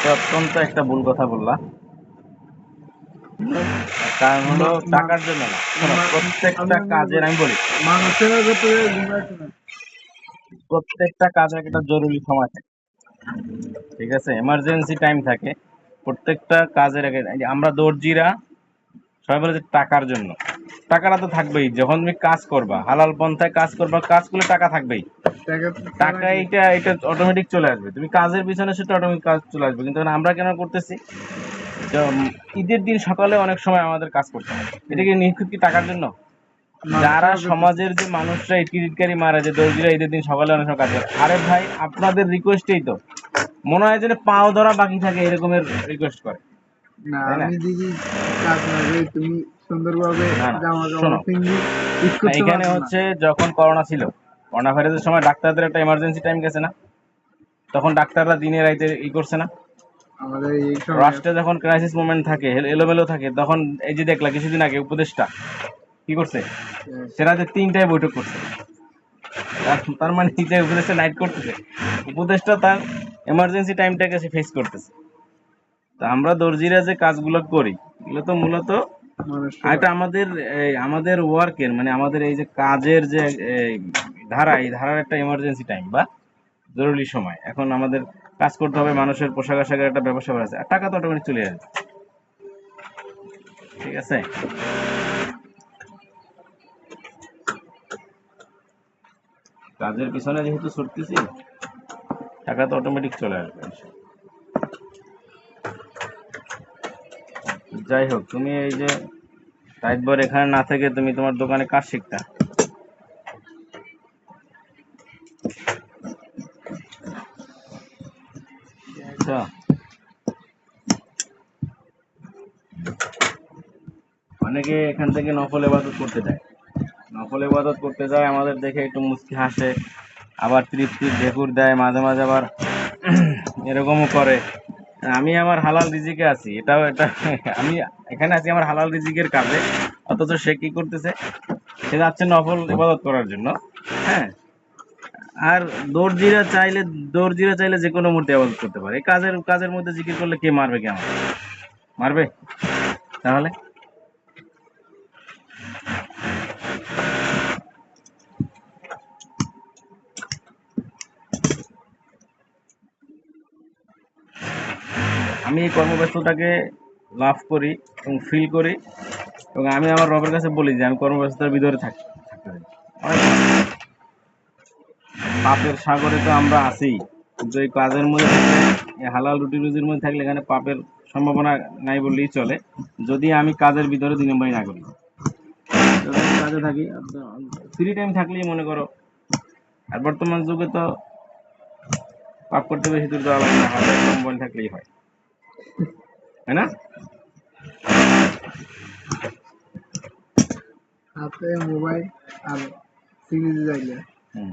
এটা অত্যন্ত একটা ভুল কথা বললা। কারণ হলো টাকার জন্য না। প্রত্যেকটা কাজের আমি বলি। মানুষের প্রত্যেকটা কাজের একটা জরুরি সময় থাকে। ঠিক আছে? এমার্জেন্সি টাইম থাকে। প্রত্যেকটা কাজের আগে আমরা দর্জিরা সবাই বলে যে টাকার জন্য। টাকাটা তো থাকবেই। যখন তুমি কাজ করবা হালাল পন্থায় কাজ করবা কাজ করলে টাকা থাকবেই। টাকা এটা এটা অটোমেটিক চলে আসবে। তুমি কাজের পিছনে সেটা অটোমেটিক কাজ চলে আসবে। কিন্তু আমরা কেন করতেছি? ঈদের দিন সকালে অনেক সময় আমাদের কাজ করতে হয়। এটা কি নিখুঁত কি টাকার জন্য? যারা সমাজের যে মানুষরা ইটিকারি মারা যে দর্জিরা ঈদের দিন সকালে অনেক সময় কাজ করে। আরে ভাই আপনাদের রিকোয়েস্টেই তো। মনে হয় যেন পাও ধরা বাকি থাকে এরকমের রিকোয়েস্ট করে। না আমি দিদি কাজ না তুমি সুন্দরভাবে জামা কাপড় এখানে হচ্ছে যখন করোনা ছিল করোনা ভাইরাসের সময় ডাক্তারদের একটা এমার্জেন্সি টাইম গেছে না? তখন ডাক্তাররা দিনে রাইতে ই করছে না? আমাদের এই সময় রাষ্ট্রে যখন ক্রাইসিস মোমেন্ট থাকে এল- এলোমেলো থাকে তখন এই যে দেখলা কিছুদিন আগে উপদেশটা কি করছে? যে তিনটায় বৈঠক করছে। তার- মানে কি যে উপদেশটা নাইট করতেছে উপদেশটা তার এমার্জেন্সি টাইমটাকে সে ফেস করতেছে। তা আমরা দর্জিরা যে কাজগুলো করি এগুলো তো মূলত এটা আমাদের আমাদের ওয়ার্কের মানে আমাদের এই যে কাজের যে ধারা, এই ধারার একটা এমার্জেন্সি টাইম বা জরুরি সময়। এখন আমাদের কাজ করতে হবে মানুষের পোশাক আশাকের একটা ব্যবসা আছে আর টাকা তো অটোমেটিক চলে আসবে। ঠিক আছে? কাজের পিছনে যেহেতু ছুটতেছি, টাকা তো অটোমেটিক চলে আসবে যাই হোক, তুমি এই যে রাতভর এখানে না থেকে তুমি তোমার দোকানে কাজ শিখতা। আচ্ছা। অনেকে এখান থেকে নফল ইবাদত করতে যায়। নফল ইবাদত করতে যায়, আমাদের দেখে একটু মুস্কি হাসে, আবার তৃপ্তির ঢেকুর দেয়, মাঝে মাঝে আবার এরকমও করে। আমি আমার হালাল রিজিকে আছি, এটাও এটা আমি এখানে আছি আমার হালাল রিজিকের কাজে, অথচ সে কি করতেছে? সে যাচ্ছে নফল ইবাদত করার জন্য হ্যাঁ? আর দর্জিরা চাইলে দর্জিরা চাইলে যে কোনো মূর্তি আবাদ করতে পারে। কাজের কাজের মধ্যে জিকির করলে কে মারবে কে আমাকে? মারবে? তাহলে? আমি এই কর্মব্যস্ততাকে লাভ করি এবং ফিল করি এবং আমি আমার রবের কাছে বলি যে আমি কর্মব্যস্ততার ভিতরে থাকি পাপের সাগরে তো আমরা আছি। এই কাজের মধ্যে হালাল রুটি রুজির মধ্যে থাকলে এখানে পাপের সম্ভাবনা নাই বললেই চলে। যদি আমি কাজের ভিতরে দিন বাই না করি। কাজে থাকি ফ্রি টাইম থাকলেই মনে করো আর বর্তমান যুগে তো পাপ করতে বেশি দূর যাওয়া লাগে না হাতে মোবাইল থাকলেই হয়। তাই না? হাতে মোবাইল আর সিরিজ যাইলে। হুম।